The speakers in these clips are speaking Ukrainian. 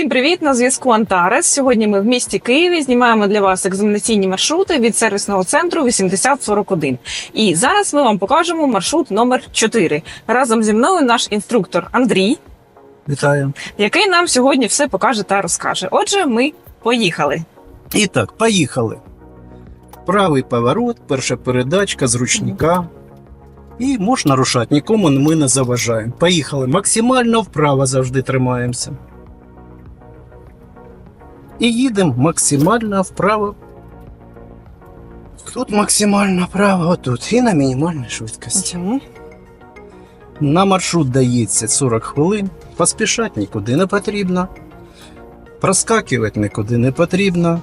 Всім привіт! На зв'язку Антарес. Сьогодні ми в місті Києві знімаємо для вас екзаменаційні маршрути від сервісного центру 8041. І зараз ми вам покажемо маршрут номер 4. Разом зі мною наш інструктор Андрій, Вітаю. який нам сьогодні все покаже та розкаже. Отже, ми поїхали. І так, поїхали. Правий поворот, перша передачка з ручника. І можна рушати, нікому ми не заважаємо. Поїхали. Максимально вправо завжди тримаємося. І їдемо максимально вправо. Тут максимально вправо, тут і на мінімальній швидкості. На маршрут дається 40 хвилин. Поспішати нікуди не потрібно. Проскакувати нікуди не потрібно.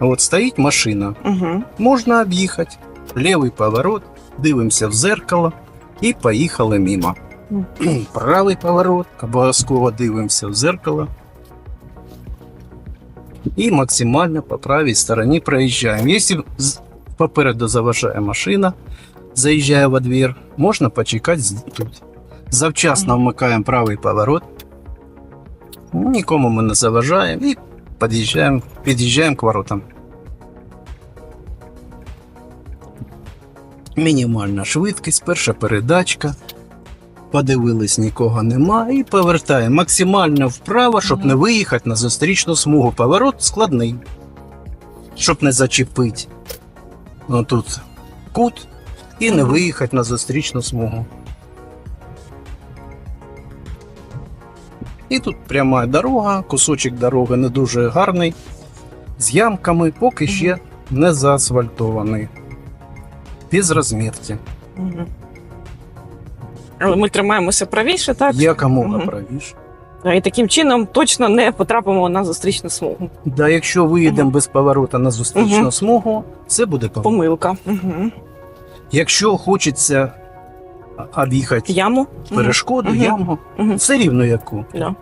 От стоїть машина. Угу. Можна об'їхати. Лівий поворот, дивимося в зеркало і поїхали мимо. Правий поворот, обов'язково дивимося в зеркало. І максимально по правій стороні проїжджаємо. Якщо попереду заважає машина, заїжджає во двір, можна почекати з- тут. Завчасно вмикаємо правий поворот. Нікому ми не заважаємо і під'їжджаємо, під'їжджаємо к воротам. Мінімальна швидкість, перша передачка. Подивились, нікого нема, і повертаємо максимально вправо, щоб не виїхати на зустрічну смугу. Поворот складний, щоб не зачепити. Ну, тут кут і не виїхати на зустрічну смугу. І тут пряма дорога, кусочок дороги не дуже гарний, з ямками, поки ще не заасфальтований. Без розмітки. Угу. Але ми тримаємося правіше, так? Якомога Мгм. правіше. І таким чином точно не потрапимо на зустрічну смугу. Да, якщо виїдемо Мгм. без поворота на зустрічну Мгм. смугу, це буде поворот. Помилка. Угу. Якщо хочеться об'їхати Яму. перешкоду, Мгм. яму, Мгм. все рівно яку. Да.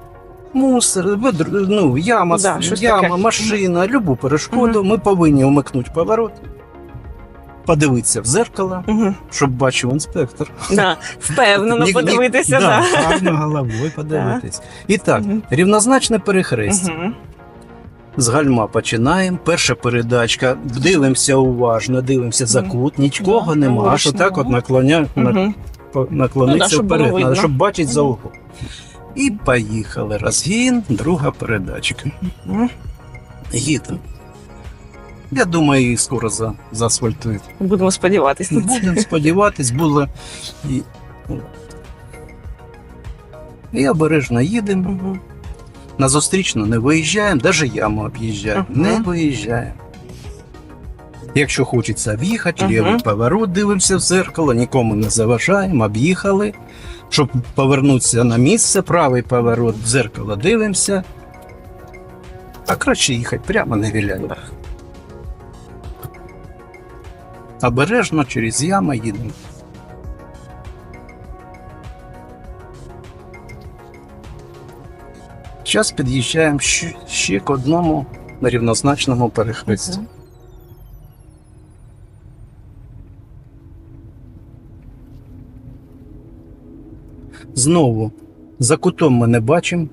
Мусор, ну, яма, Да, яма таке. машина, любу перешкоду, ми повинні вмикнути поворот, подивитися в зеркало, Угу. щоб бачив інспектор. Да. Впевнено подивитися, да, да. гарно головою подивитись. І так, Мгм. рівнозначне перехрестя. Угу. З гальма починаємо. Перша передачка. Дивимося уважно, дивимося за кут, нічого Да, нема. Аж отак от наклоня, Угу. наклонитися Ну да, щоб вперед, видно. щоб бачити за угол. І поїхали. Розгін, друга передачка. Їдемо. Я думаю, її скоро за, заасфальтують. Будемо сподіватися. Будемо сподіватись, було. І, і обережно їдемо. Угу. На зустрічну не виїжджаємо, навіть яму об'їжджаємо. Ага. Не виїжджаємо. Якщо хочеться об'їхати, Ага. лівий поворот, дивимося в зеркало, нікому не заважаємо, об'їхали. Щоб повернутися на місце, правий поворот, в зеркало дивимося. А краще їхати прямо не віляємо. Обережно через яму їдемо. Зараз під'їжджаємо ще, к одному рівнозначному перехресті. Мгм. Знову за кутом ми не бачимо.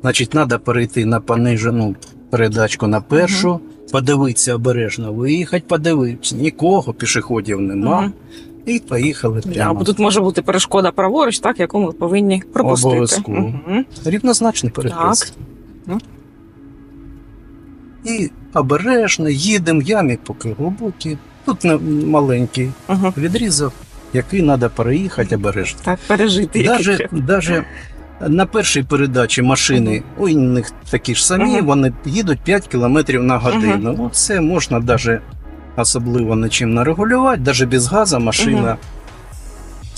Значить, треба перейти на понижену передачку на першу, подивитися обережно, виїхати, подивитися. Нікого, пішоходів нема. Мгм. І поїхали прямо. бо тут може бути перешкода праворуч, так, яку ми повинні пропустити. Обов'язково. Мгм. Рівнозначний перехрест. Ну. І обережно їдемо, ямі поки глибокі. Тут маленький Мгм. відрізок, який треба переїхати обережно. Так, пережити. Даже, даже на першій передачі машини, у них такі ж самі, вони їдуть 5 км на годину. Ну, це можна даже особливо нічим не регулювати, навіть без газу машина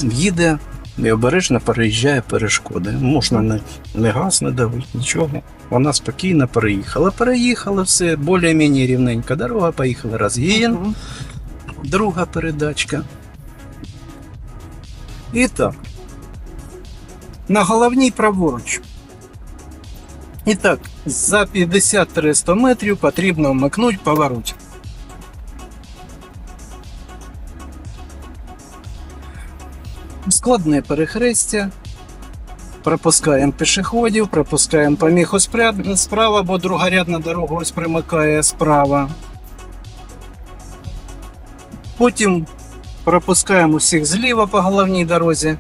їде і обережно переїжджає перешкоди. Можна не, не газ не давити, нічого. Вона спокійно переїхала. Переїхала, все більш-менш рівненька дорога, поїхали розгін. Друга передачка. І так. На головній праворуч. І так, за 50-300 метрів потрібно вмикнути поворот. Складне перехрестя. Пропускаємо пішоходів, пропускаємо поміху справа, бо другорядна дорога ось примикає справа. Потім пропускаємо усіх зліва по головній дорозі.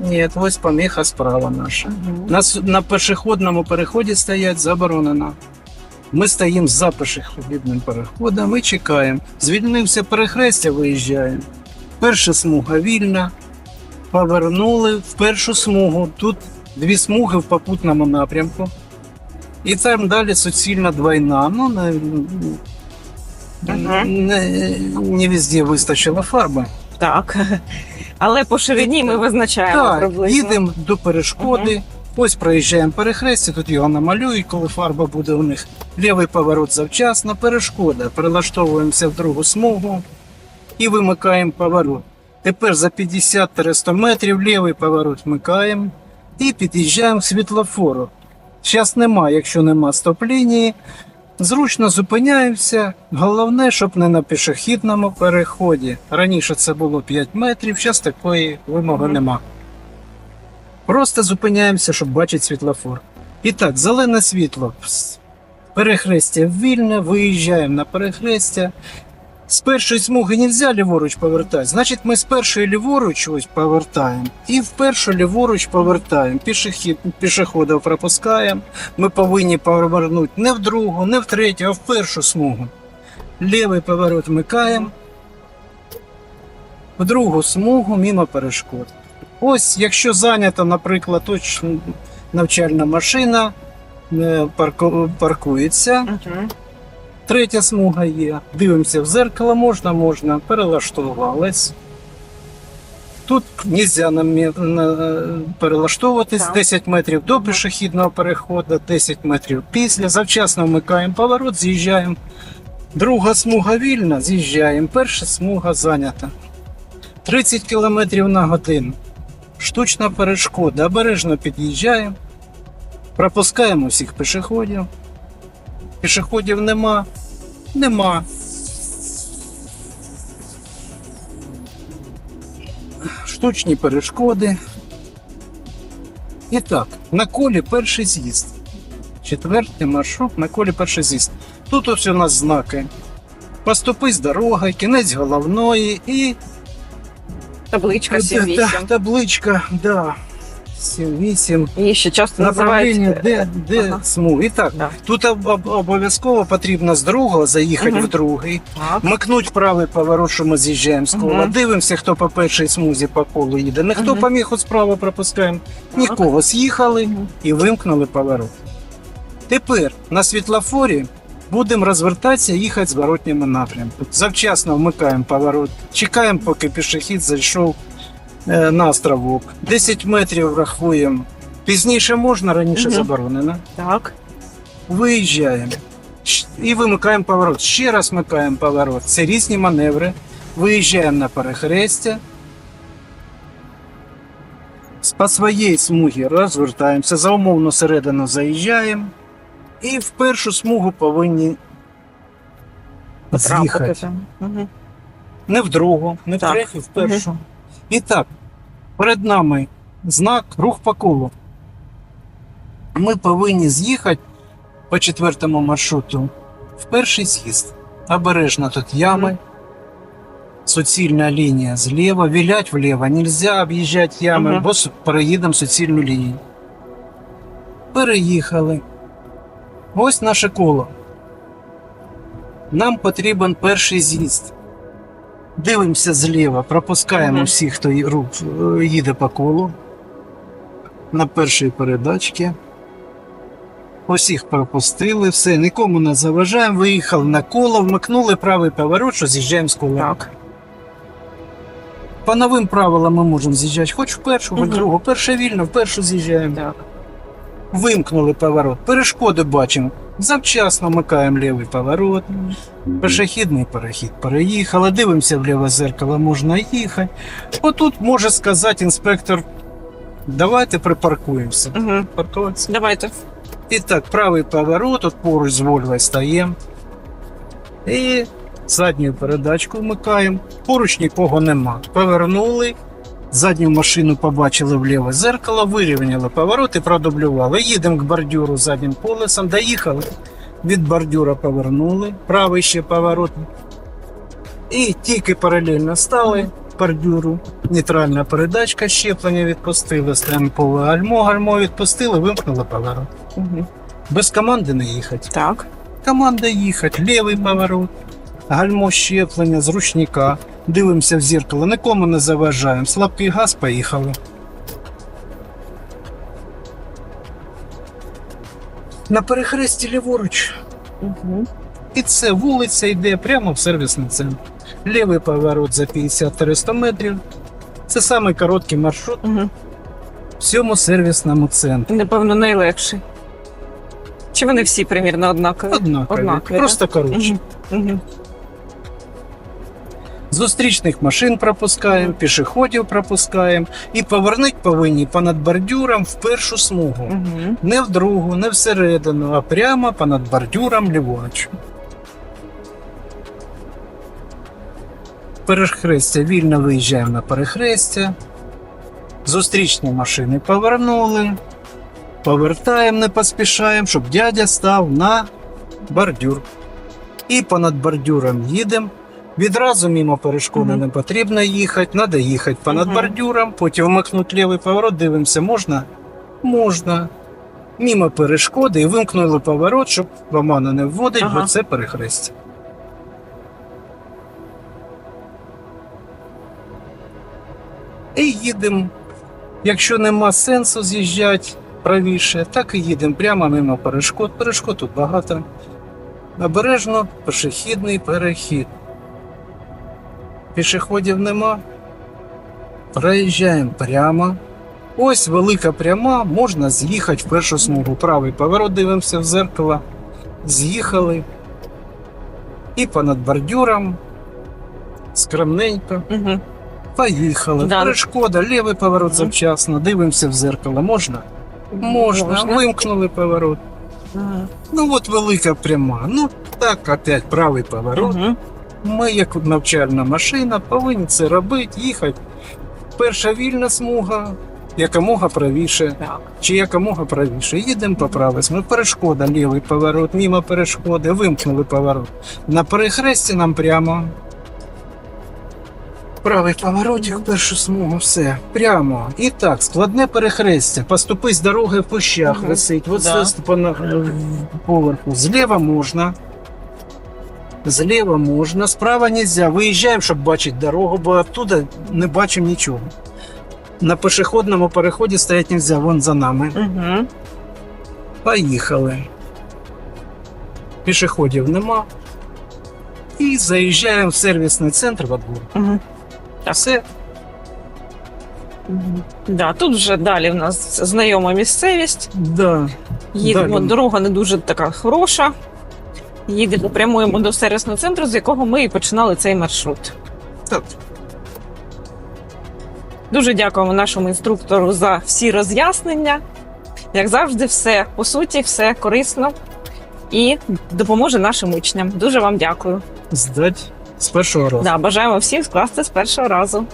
Ні, ось поміха справа наша. Нас на пішохідному переході стоять заборонено. Ми стоїмо за пішохідним переходом і чекаємо. Звільнився перехрестя, виїжджаємо. Перша смуга вільна. Повернули в першу смугу. Тут дві смуги в попутному напрямку. І там далі суцільна двойна. Ну, не, не, не везде вистачило фарби. Так. Але по ширині ми визначаємо Так, приблизно. їдемо до перешкоди. Ось проїжджаємо перехрестя, тут його намалюють, коли фарба буде у них. Лівий поворот завчасно, перешкода. Прилаштовуємося в другу смугу і вимикаємо поворот. Тепер за 50-100 метрів лівий поворот вмикаємо і під'їжджаємо к світлофору. Зараз нема, якщо нема стоп-лінії. Зручно зупиняємося. Головне, щоб не на пішохідному переході. Раніше це було 5 метрів, зараз такої вимоги нема. Просто зупиняємося, щоб бачити світлофор. І так, зелене світло. Перехрестя вільне, виїжджаємо на перехрестя. З першої смуги не можна ліворуч повертати. Значить, ми з першої ліворуч ось повертаємо. І в першу ліворуч повертаємо. Пішохід, пішоходів пропускаємо. Ми повинні повернути не в другу, не в третю, а в першу смугу. Лівий поворот вмикаємо. В другу смугу мимо перешкод. Ось, якщо зайнята, наприклад, навчальна машина, е, парку- паркується. Третя смуга є. Дивимося в зеркало, можна, можна, перелаштувались. Тут нельзя нам мі- перелаштовуватись 10 метрів до пішохідного переходу, 10 метрів після. Завчасно вмикаємо поворот, з'їжджаємо. Друга смуга вільна, з'їжджаємо. Перша смуга зайнята. 30 км на годину. Штучна перешкода. Обережно під'їжджаємо. Пропускаємо всіх пішоходів. Пішоходів нема. Нема. Штучні перешкоди. І так, на колі перший з'їзд. Четвертий маршрут на колі перший з'їзд. Тут ось у нас знаки. Поступись дорога, кінець головної і Табличка Та- 7-8. табличка, да. 7-8. Її ще часто Направлення, називають. де, де Ага. смуг. І так, Да. тут об- об- обов'язково потрібно з другого заїхати Мгм. в другий. Так. Микнуть правий поворот, що ми з'їжджаємо з кола. Мгм. Дивимося, хто по першій смузі по колу їде. Ніхто Мгм. поміг от справа пропускаємо. Нікого з'їхали Мгм. і вимкнули поворот. Тепер на світлофорі будемо розвертатися і їхати зворотніми напрямками. Завчасно вмикаємо поворот, чекаємо, поки пішохід зайшов на островок. 10 метрів рахуємо. Пізніше можна, раніше Мгм. заборонено. Так. Виїжджаємо. Щ- І вимикаємо поворот. Ще раз вмикаємо поворот. Це різні маневри. Виїжджаємо на перехрестя. З- По своїй смугі розвертаємося, за умовну середину заїжджаємо. І в першу смугу повинні з'їхати. Мгм. Не в другу, не в Так. третю, в першу. І так, перед нами знак рух по колу. Ми повинні з'їхати по четвертому маршруту в перший з'їзд. Обережно тут ями. Суцільна лінія зліва, вілять вліво. Нельзя об'їжджати ями, Мгм. бо с- переїдемо суцільну лінію. Переїхали. Ось наше коло. Нам потрібен перший з'їзд. Дивимося зліва, пропускаємо Мгм. всіх, хто е, їде по колу. На першій передачці. Усіх пропустили, все, нікому не заважаємо. Виїхали на коло, вмикнули правий поворот, що з'їжджаємо з кола. Так. По новим правилам ми можемо з'їжджати хоч в першу, хоч в другу. Перша вільно, в першу з'їжджаємо. Так. Вимкнули поворот. Перешкоди бачимо. Завчасно вмикаємо лівий поворот. Пішохідний перехід переїхали. Дивимося в ліве зеркало, можна їхати. Отут може сказати інспектор. Давайте припаркуємося. Мгм. Паркуватися. Давайте. І так, правий поворот, от поруч з Вольвою стаємо. І задню передачку вмикаємо. Поруч нікого нема. Повернули Задню машину побачили в ліве зеркало, вирівняли поворот і продублювали. Їдемо к бордюру заднім колесом, доїхали. Від бордюра повернули, правий ще поворот. І тільки паралельно стали бордюру. Нейтральна передачка, щеплення відпустили, стрімпове гальмо, гальмо відпустили, вимкнули поворот. Угу. Без команди не їхати. Так. Команда їхати, лівий поворот, гальмо щеплення з ручника. Дивимося в зеркало, нікому не заважаємо. Слабкий газ, поїхали. На перехресті ліворуч. Угу. І це вулиця йде прямо в сервісний центр. Лівий поворот за 50-300 метрів. Це самий короткий маршрут Угу. в цьому сервісному центрі. Напевно, найлегший. Чи вони всі примірно однакові? Однакові, Однакові, просто коротше. Угу. Угу. Зустрічних машин пропускаємо, пішоходів пропускаємо і повернути повинні понад бордюром в першу смугу. Угу. Не в другу, не всередину, а прямо понад бордюром ліворуч. Перехрестя вільно виїжджаємо на перехрестя. Зустрічні машини повернули. Повертаємо, не поспішаємо, щоб дядя став на бордюр. І понад бордюром їдемо. Відразу мимо перешкоди Мгм. не потрібно їхати, треба їхати понад Мгм. бордюром, потім вмикнути лівий поворот, дивимося, можна? Можна. Мимо перешкоди і вимкнули поворот, щоб в оману не вводить, Ага. бо це перехрестя. І їдемо. Якщо нема сенсу з'їжджати правіше, так і їдемо прямо мимо перешкод. Перешкод тут багато. Обережно пішохідний перехід. Пішоходів нема. Проїжджаємо прямо. Ось велика пряма, можна з'їхати в першу смугу. Правий поворот дивимося в зеркало. З'їхали. І понад бордюром. Скромненько. Угу. Поїхали. Да. Перешкода, лівий поворот завчасно. Дивимося в зеркало. Можна? Можна. Вимкнули поворот. Угу. Ну от велика пряма. Ну так, опять правий поворот. Угу. Ми, як навчальна машина, повинні це робити, їхати. Перша вільна смуга, якомога правіше, чи якомога правіше. Їдемо по правій смузі. Перешкода, лівий поворот, мимо перешкоди, вимкнули поворот. На перехресті нам прямо. Правий поворотик, першу смугу, все. Прямо. І так, складне перехрестя. Поступи з дороги в кущах Мгм. висить. От Да. це по поверху. Зліва можна. Зліва можна, справа нельзя. Виїжджаємо, щоб бачити дорогу, бо оттуда не бачимо нічого. На пішохідному переході стоять нельзя, вон за нами. Угу. Поїхали. Пішоходів нема. І заїжджаємо в сервісний центр во двор. Угу. Все. Да, тут вже далі в нас знайома місцевість. Да. Їдемо, Далі. дорога не дуже така хороша. Їдемо, прямуємо до сервісного центру, з якого ми і починали цей маршрут. Так. Дуже дякуємо нашому інструктору за всі роз'яснення. Як завжди, все по суті, все корисно і допоможе нашим учням. Дуже вам дякую. Здать з першого разу. Да, бажаємо всім скласти з першого разу.